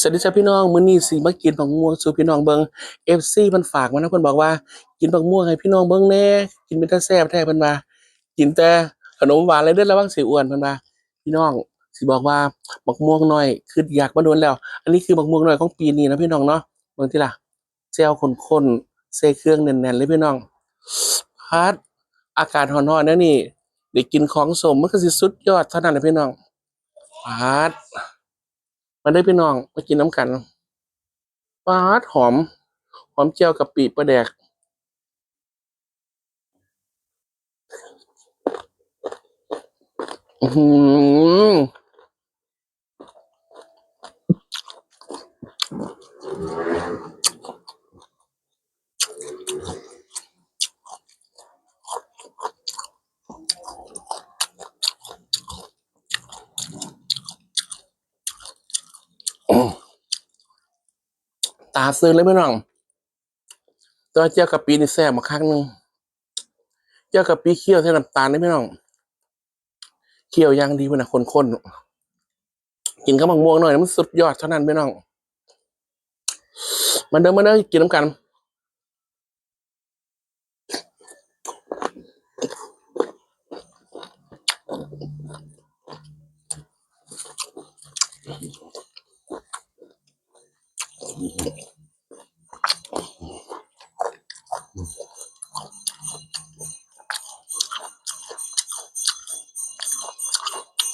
สวัสดีจ้าพี่น้องมื้อนี้สิมากินบักม่วงสู่พี่น้องเบิง FC เพิ่นฝากมานะเพิ่นบอกว่า กินบักม่วงให้พี่น้องเบิงแน่กินเป็นตาแซ่บแท้เพิ่นว่ากินแต่ขนมหวานเลยเด้อระวังสิอ้วนเพิ่นว่าพี่น้องสิบอกว่าบักม่วงน้อยคืออยากมาโดนแล้ว อันนี้คือบักม่วงน้อยของปีนี้นะพี่น้องเนาะเบิ่งติล่ะแจ่วข้นๆใส่เครื่องแน่นๆเลยพี่น้องพัดอากาศร้อนๆนะนี่ได้กินของสมมันก็สิสุดยอดเท่านั้นแหละพี่น้องพัด มาได้พี่น้องมากินน้ำกันปาดหอม หอมเจียวกับปีปลาแดก อืมอ ตาซื้อเลยพี่น้องตัวเจียวกับปีนี่แซ่บมาครั้งหนึ่งเจียวกับปีเคี่ยวใส่น้ำตาลได้พี่น้องเคี่ยวย่างดีพี่นะคนๆกินกับมะม่วงหน่อยมันสุดยอดเท่านั้นพี่น้องมาเดิมมาเดิมกินน้ำกัน ห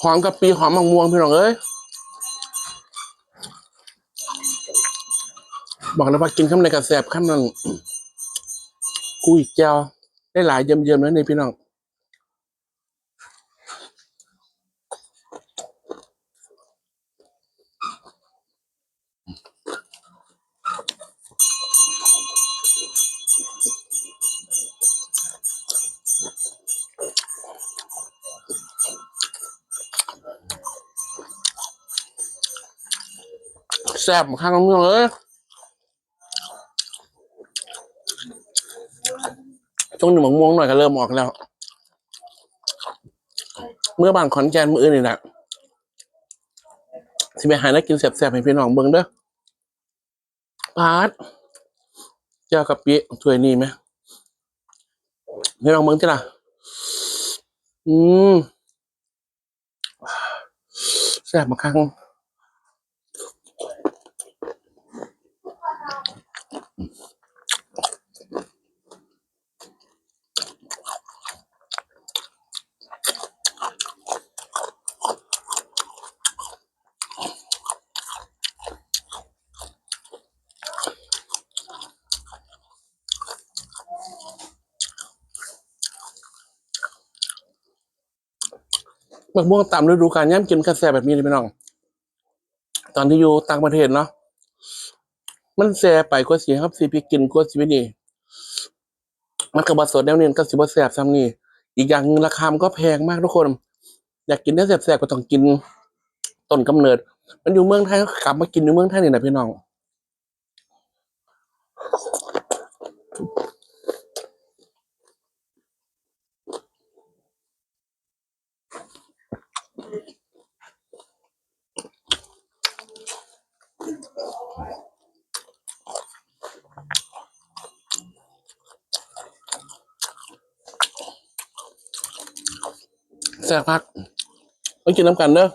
อมกับปีหอมมะม่วงพี่น้องเอ้ยบอกเลยว่ากินข้ามในกระแสบข้ามนั้นกุ้ยเจียวได้หลายเยี่มๆแล้วนี่พี่น้อง แซ่บข้างน้องเลยช่วงหนึ่งมะม่วงหน่อยก็เริ่มออกแล้ว เมื่อบานขอนแก่นมืออื่นนี่แหละสิไปหาแล้วกินแซ่บๆให้พี่น้องเบิ่งเด้อปาดเจ้ากับปีถ้วยนี้ไหมพี่น้องเบิ่งที่ล่ะ อืมแซ่บมาครั้ง มะม่วงตามฤดูกาลย่ำกินกระแสแบบนี้เลยพี่น้อง ตอนที่อยู่ต่างประเทศเนาะ มันแซ่ไปกว่าสีครับสีพี่กินกว่าสีนี่มันกระบาสดแนวนี้ก็สิบแซ่บซ้ำนี่อีกอย่างราคามันก็แพงมากทุกคน อยากกินได้แซ่บๆก็ต้องกินต้นกำเนิด มันอยู่เมืองไทยก็กลับมากินอยู่เมืองไทยนี่แหละพี่น้อง แซ่บพักไปกินน้ำกันเด้อ